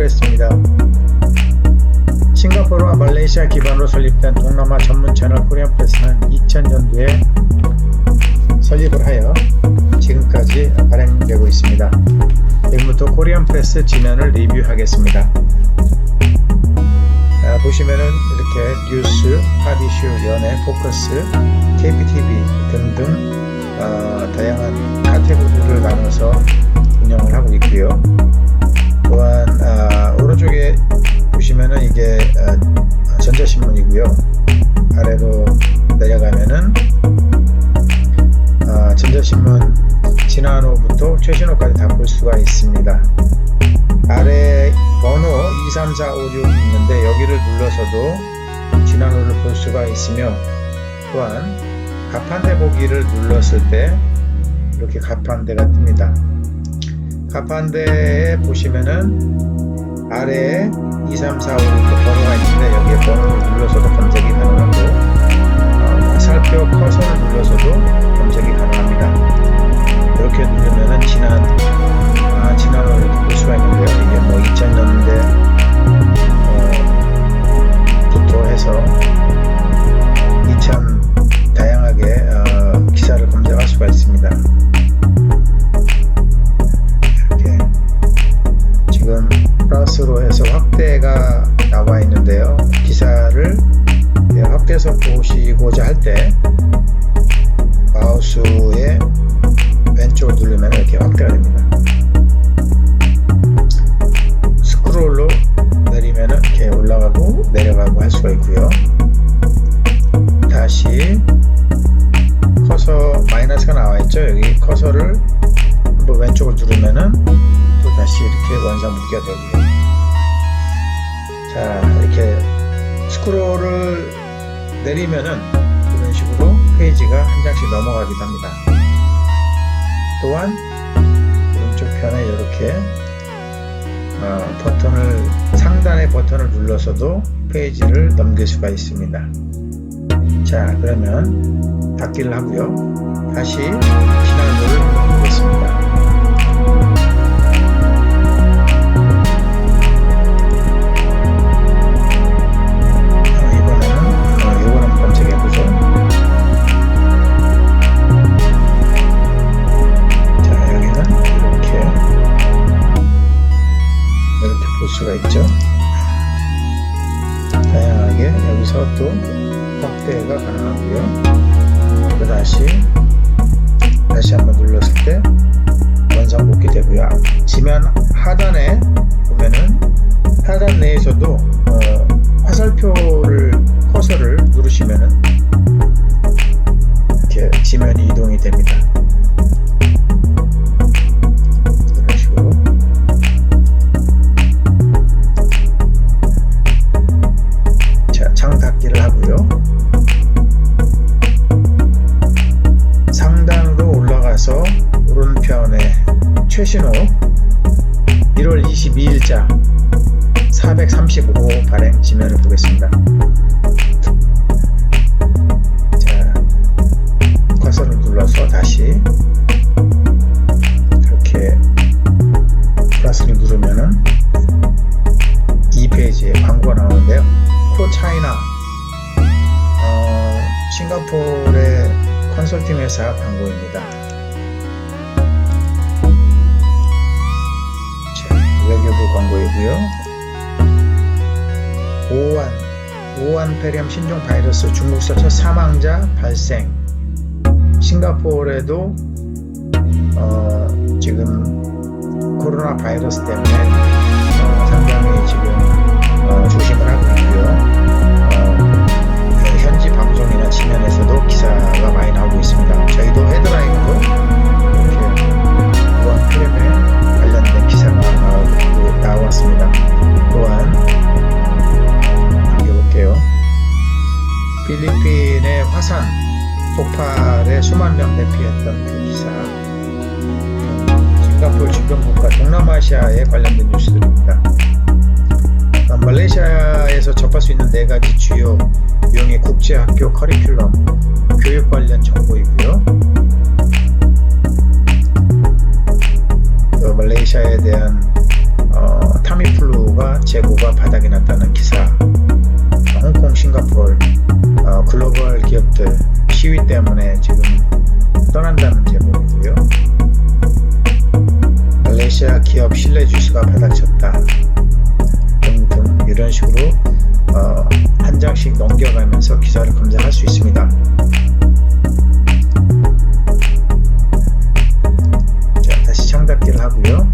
프레스입니다. 싱가포르와 말레이시아 기반으로 설립된 동남아 전문 채널 코리안 프레스는 2000년도에 설립을 하여 지금까지 발행되고 있습니다. 지금부터 코리안 프레스 지면을 리뷰하겠습니다. 아, 보시면은 이렇게 뉴스, 팝이슈, 연예, 포커스, KPTV 등등 어, 다양한 카테고리를 나눠서 운영을 하고 있고요. 또한 아, 오른쪽에 보시면은 이게 어, 전자신문이고요. 아래로 내려가면은 아, 전자신문 지난 호부터 최신 호까지 다 볼 수가 있습니다. 아래 번호 2, 3, 4, 5, 6 있는데 여기를 눌러서도 지난 호를 볼 수가 있으며 또한 가판대 보기를 눌렀을 때 이렇게 가판대가 뜹니다. 가판대에 보시면은 아래에 2, 3, 4, 5 이렇게 번호가 있는데 여기에 번호를 눌러서도 검색이 가능하고 어, 화살표 커서를 눌러서도 이렇게 원상복귀가 되고요. 자 이렇게 스크롤을 내리면은 이런 식으로 페이지가 한 장씩 넘어가기도 합니다. 또한 오른쪽 편에 이렇게 어, 버튼을 상단의 버튼을 눌러서도 페이지를 넘길 수가 있습니다. 자 그러면 닫기를 하고요. 다시 지난 여기서 또 확대가 가능하고요. 또 다시 다시 한번 눌렀을 때 원상 복귀 되고요. 지면 하단에 보면은 하단 내에서도 어, 화살표를 커서를 누르시면은 이렇게 지면이 이동이 됩니다 최신호 1월 22일자 435호 발행 지면을 보겠습니다. 자, 커서를 눌러서 다시 이렇게 플러스를 누르면은 이 페이지에 광고가 나오는데요. 코차이나 어, 싱가포르의 컨설팅 회사 광고입니다. 광고이고요. 오한 오한 페리엄 신종 바이러스 중국서 첫 사망자 발생. 싱가포르에도 어, 지금 코로나 바이러스 때문에 수만 명 대피했던 그 기사 싱가포르 주변 국가 동남아시아에 관련된 뉴스들입니다. 어, 말레이시아에서 접할 수 있는 네 가지 주요 유형의 국제학교 커리큘럼 교육 관련 정보이고요. 또 말레이시아에 대한 어, 타미플루가 재고가 바닥이 났다는 기사, 홍콩, 싱가폴 어, 글로벌 기업들 시위 때문에 지금 떠난다는 제목이고요. 말레이시아 기업 신뢰 주식가 바닥쳤다 등등 이런 식으로 어, 한 장씩 넘겨가면서 기사를 검색할 수 있습니다. 자, 다시 창닫기를 하고요.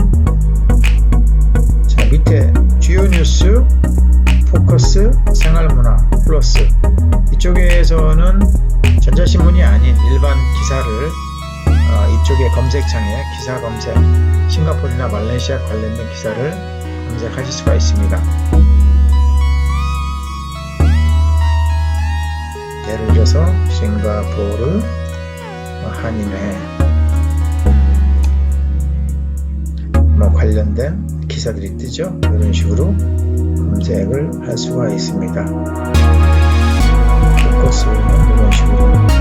자, 밑에 주요 뉴스 포커스 생활문화 플러스 이쪽에서는 전자신문이 아닌 일반 기사를 어, 이쪽에 검색창에 기사 검색 싱가포르나 말레이시아 관련된 기사를 검색하실 수가 있습니다. 예를 들어서 싱가포르 뭐 한인회 뭐 관련된 기사들이 뜨죠. 이런 식으로 검색을 할 수가 있습니다. 포커스는 이런 식으로